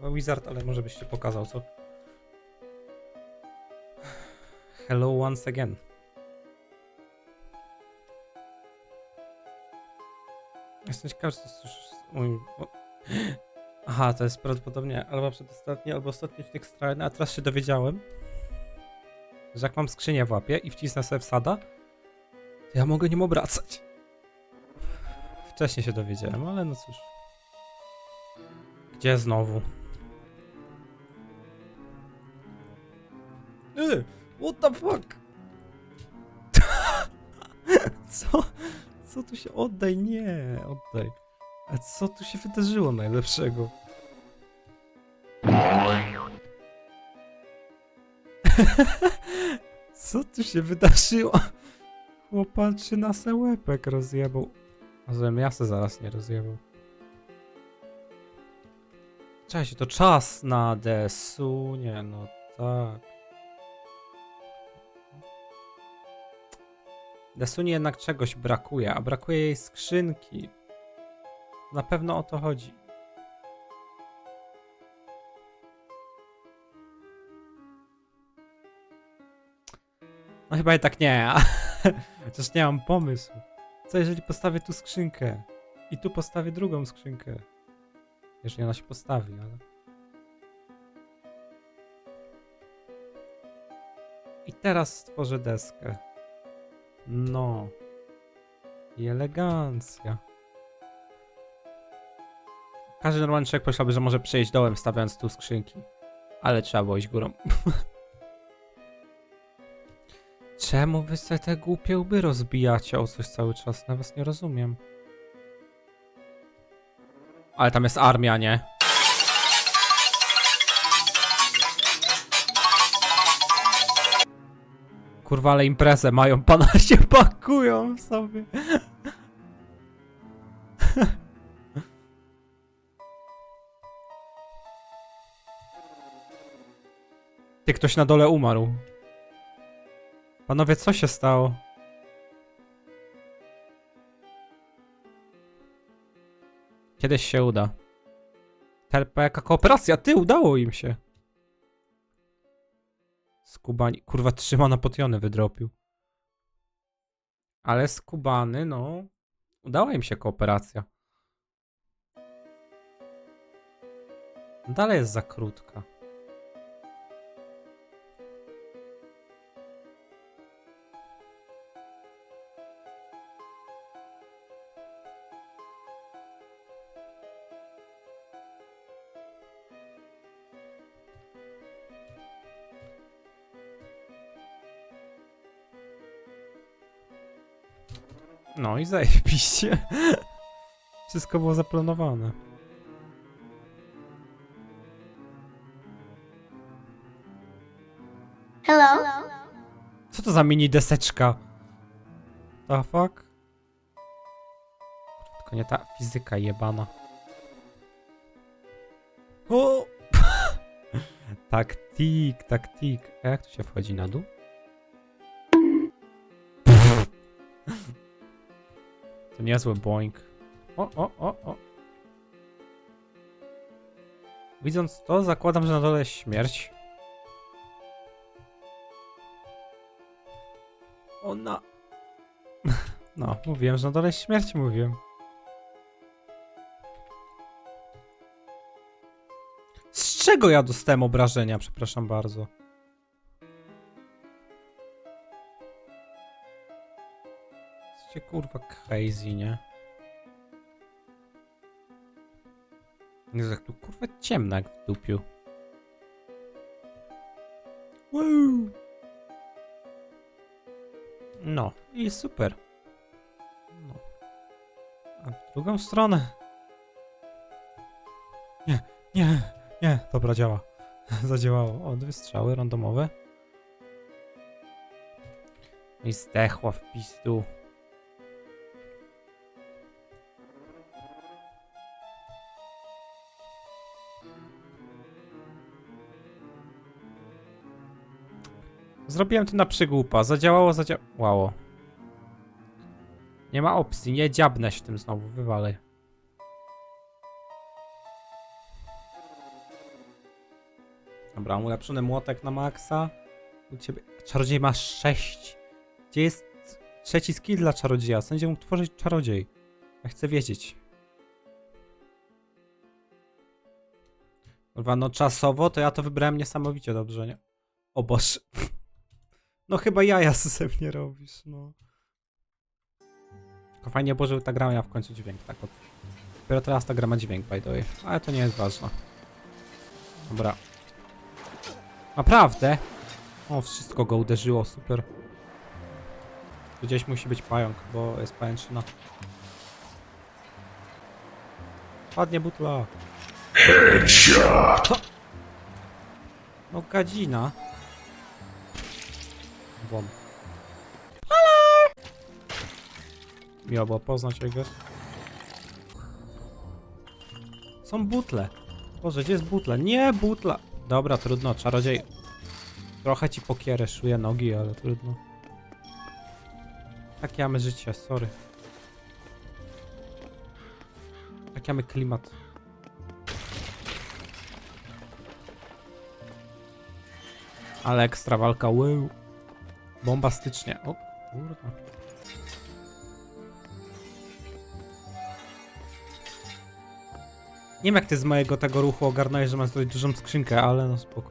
Wizard, ale może byś się pokazał, co? Hello once again. Jestem ciekaw, to słyszysz Aha, to jest prawdopodobnie albo przedostatni, albo ostatni odcinek strony, a teraz się dowiedziałem, że jak mam skrzynię w łapie i wcisnę sobie wsada, to ja mogę nim obracać. Wcześniej się dowiedziałem, ale no cóż. Gdzie znowu? Yy, what the fuck? co? Co tu się... Oddaj, nie, oddaj. A co tu się wydarzyło najlepszego? co tu się wydarzyło? Chłopaczy na se łepek rozjebał. Żebym ja se zaraz nie rozjebał. Cześć, to czas na desu. Nie, no tak. Desunie jednak czegoś brakuje, a brakuje jej skrzynki. Na pewno o to chodzi. No chyba i tak nie, chociaż nie mam pomysłu. Co jeżeli postawię tu skrzynkę i tu postawię drugą skrzynkę? Jeżeli ona się postawi, ale... I teraz stworzę deskę. No. I elegancja. Każdy normalny człowiek że może przejść dołem stawiając tu skrzynki. Ale trzeba było iść górą. Czemu wy sobie te głupie łby rozbijacie o coś cały czas? Na was nie rozumiem. Ale tam jest armia, nie? Kurwa, ale imprezę mają, pana się pakują sobie. Ty, ktoś na dole umarł. Panowie, co się stało? Kiedyś się uda. Jaka kooperacja? Ty, udało im się. Skubani... Kurwa, trzyma na potiony wydropił. Ale skubany, no... Udała im się kooperacja. Dalej jest za krótka. No i zajebiście. Wszystko było zaplanowane. Hello? Co to za mini deseczka? The fuck? Tylko nie ta fizyka jebana. O! taktik, taktik. A jak tu się wchodzi na dół? To niezły boing. O, o, o, o. Widząc to, zakładam, że na dole jest śmierć. Ona. No, mówiłem, że na dole jest śmierć, mówiłem. Z czego ja dostałem obrażenia, przepraszam bardzo? Jesteście kurwa crazy, nie? Jezu, jak tu kurwa ciemno jak w dupiu. Woo! No, i super. No. A w drugą stronę. Nie, nie, nie. Dobra, działa. Zadziałało. O, dwie strzały randomowe. I zdechła w pizdu. Zrobiłem to na przygłupa. Zadziałało, zadziałało. Nie ma opcji, nie dziabnę się tym znowu, wywalę. Dobra, ulepszony młotek na maksa. U ciebie... Czarodziej ma 6. Gdzie jest trzeci skill dla czarodzieja? Co będzie mógł tworzyć czarodziej? Ja chcę wiedzieć. Kurwa, no czasowo to ja to wybrałem niesamowicie dobrze, nie? O Boże. No chyba jaja ze mnie robisz, no. Tylko fajnie było, że ta gra miała w końcu dźwięk, tak od... Dopiero teraz ta gra ma dźwięk, by the way. Ale to nie jest ważne. Dobra. Naprawdę? O, wszystko go uderzyło, super. Tu Gdzieś musi być pająk, bo jest pajęczyna. Padnie butla. Co? No gadzina. Bom. Miło było poznać jego. Są butle. Boże, gdzie jest butla? Nie, butla! Dobra, trudno, czarodziej. Trochę ci pokiereszuję nogi, ale trudno. Takie mamy życie, sorry. Taki mamy klimat. Ale ekstra walka, wow. Bombastycznie. O kurwa. Nie wiem jak ty z mojego tego ruchu ogarnąłeś, że mam zrobić dużą skrzynkę, ale no spoko.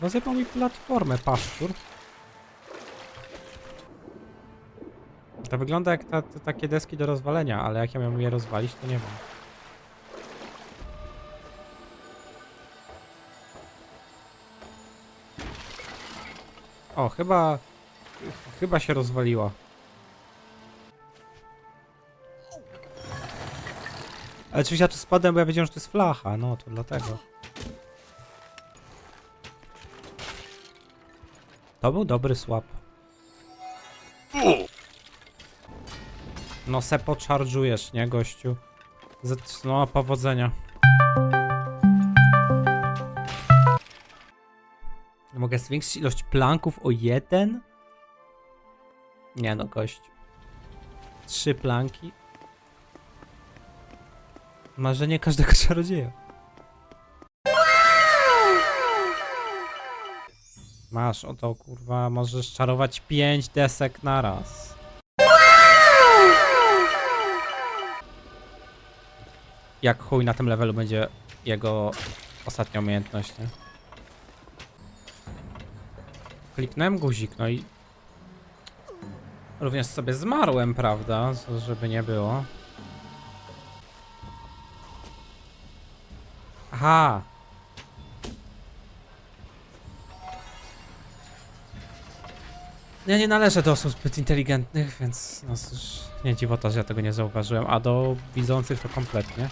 Rozjebał mi platformę, paszczur. To wygląda jak ta, takie deski do rozwalenia, ale jak ja miałem je rozwalić, to nie wiem. O, chyba... Chyba się rozwaliła. Ale oczywiście ja tu spadłem, bo ja wiedziałem, że to jest flacha, no to dlatego. To był dobry swap. No se poczarżujesz, nie gościu? Z no powodzenia. Mogę zwiększyć ilość planków o jeden? Nie no, gość. Trzy planki. Marzenie każdego czarodzieja. Masz, oto kurwa, możesz czarować pięć desek naraz. Jak chuj na tym levelu będzie jego ostatnia umiejętność, nie? Kliknąłem guzik, no i... Również sobie zmarłem, prawda? Żeby nie było. Aha! Ja nie należę do osób zbyt inteligentnych, więc no cóż, nie dziwota, że ja tego nie zauważyłem, a do widzących to kompletnie.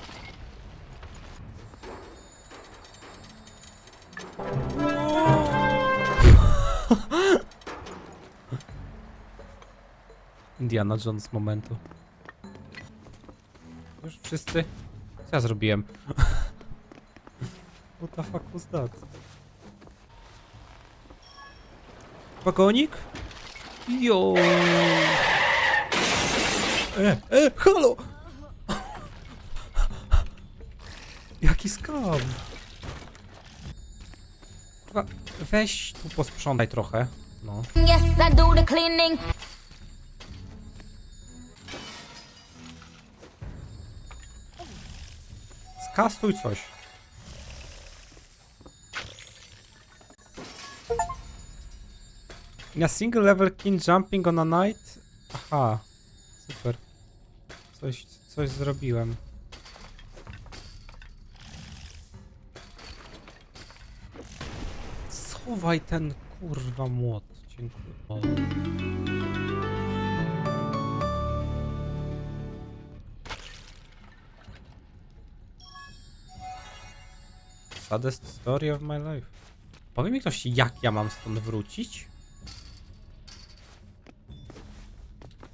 Indiana Jones momentu. Już wszyscy? Co ja zrobiłem? What the fuck was that? Wagonik? Jo. E, e, halo! Jaki skam! Weź tu posprzątaj trochę. No. Yes, I do the cleaning. Skastuj coś. In a single level king jumping on a knight? Aha. Super. Coś, coś zrobiłem. Schowaj ten kurwa młot. Dziękuję. O. Saddest story of my life. Powie mi ktoś, jak ja mam stąd wrócić?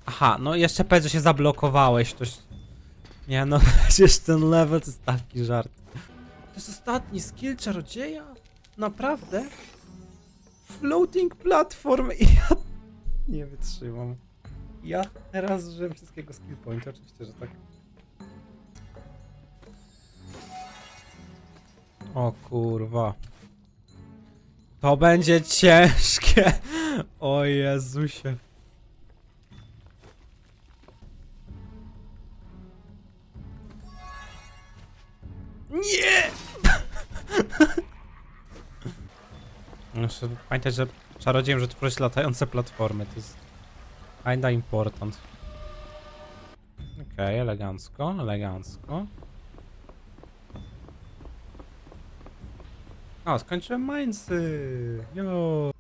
Aha, no jeszcze powiedz, że się zablokowałeś. To... Nie no, przecież ten level to jest taki żart. To jest ostatni skill czarodzieja? Naprawdę? Floating platform i ja nie wytrzymam. Ja teraz użyłem wszystkiego skill point, oczywiście, że tak. O kurwa. To będzie ciężkie. O Jezusie. Nie! Muszę pamiętać, że czarodziejem, że tworzyć latające platformy. To jest kinda important. Okej, elegancko, elegancko. O, skończyłem Mainzy! Jo!